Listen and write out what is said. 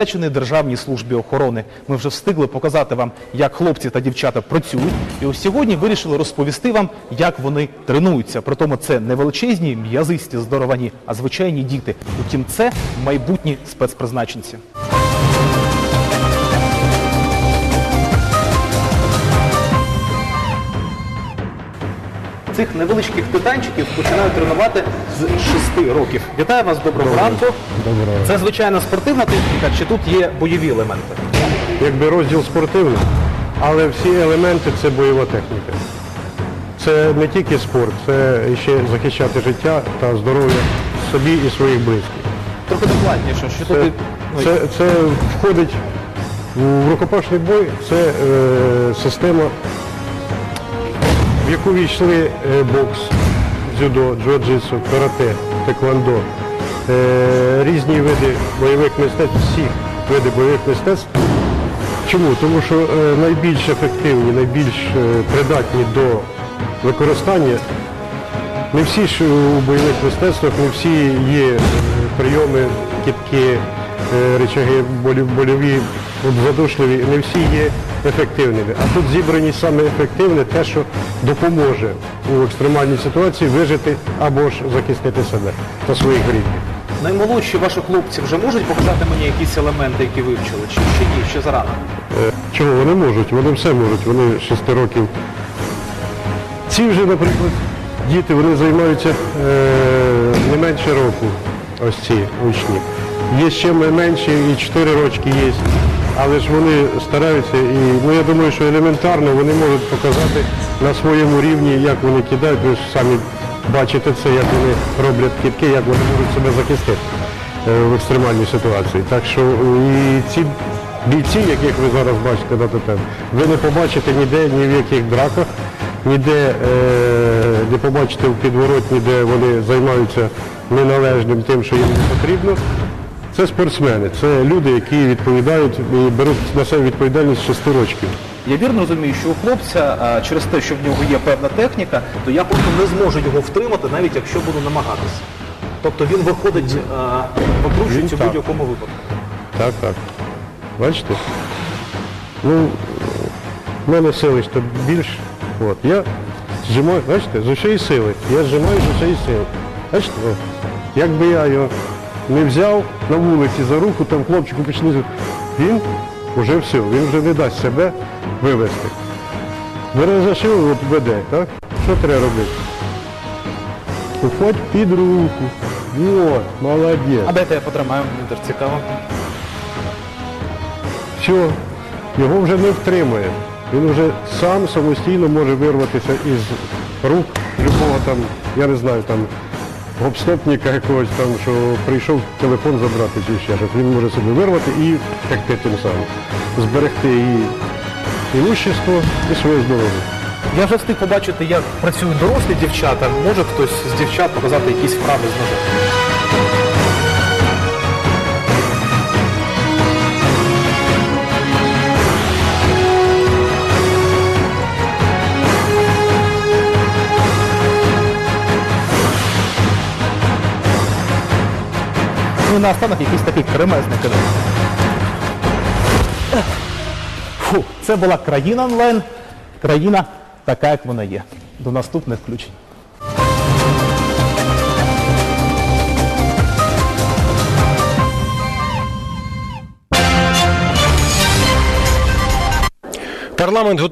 Присвячений Державній службі охорони. Ми вже встигли показати вам, як хлопці та дівчата працюють. І ось сьогодні вирішили розповісти вам, як вони тренуються. Притому це не величезні, м'язисті, здоровані, а звичайні діти. Утім, це майбутні спецпризначенці. Цих невеличких титанчиків починають тренувати з 6 років. Вітаю вас, доброго ранку. Доброго. Це звичайна спортивна техніка, чи тут є бойові елементи? Якби розділ спортивний, але всі елементи це бойова техніка. Це не тільки спорт, це ще захищати життя та здоров'я собі і своїх близьких. Трохи докладніше, що Це, тут це, це входить в рукопашний бой, це е, система, в яку війшли е, бокс, дзюдо, джиу-джитсу, карате, теквондо, е, різні види бойових мистецтв, всі види бойових мистецтв. Чому? Тому що е, найбільш ефективні, найбільш придатні до використання не всі ж у бойових мистецтвах, не всі є прийоми, кітки, речаги больові, от задушливі, не всі є ефективними. А тут зібрані саме ефективне те, що допоможе у екстремальній ситуації вижити або ж захистити себе та своїх рідних. наймолодші ваші хлопці вже можуть показати мені якісь елементи, які вивчили, чи ще ні, ще зарано. Е, Чого вони можуть? Вони все можуть. Вони 6 років. Ці вже, наприклад, діти, вони займаються е, не менше року, ось ці учні. Є ще менші, і 4 рочки є. Але ж вони стараються і ну, я думаю, що елементарно вони можуть показати на своєму рівні, як вони кидають. Ви ж самі бачите це, як вони роблять кітки, як вони можуть себе захистити е, в екстремальній ситуації. Так що е, і ці бійці, яких ви зараз бачите на ТТН, ви не побачите ніде, ні в яких драках, ніде е, не побачите в підворотні, де вони займаються неналежним тим, що їм не потрібно. Це спортсмени, це люди, які відповідають і беруть на себе відповідальність 6 років. Я вірно розумію, що у хлопця а, через те, що в нього є певна техніка, то я просто не зможу його втримати, навіть якщо буду намагатися. Тобто він виходить а, в будь-якому випадку. Так, так. Бачите? Ну, в мене сили ж то більш. От. Я зжимаю, бачите, з усієї сили. Я зжимаю з усієї сили. Бачите? О. Якби я його не взяв на вулиці за руку, там хлопчику пішли, він вже все, він вже не дасть себе вивезти. Бере за от веде, так? Що треба робити? Уходь під руку. От, молодець. А дайте я потримаю, мені теж цікаво. все, його вже не втримує. Він вже сам самостійно може вирватися із рук любого там, я не знаю, там гопстопника якогось там, що прийшов телефон забрати чи ще щось. Він може собі вирвати і втекти тим самим. Зберегти і імущество, і своє здоров'я. Я вже встиг побачити, як працюють дорослі дівчата. Може хтось з дівчат показати якісь вправи з ножем? Ну і наостанок якийсь такий кремезний кидок. Фу, це була країна онлайн. Країна така, як вона є. До наступних включень. Парламент готовий.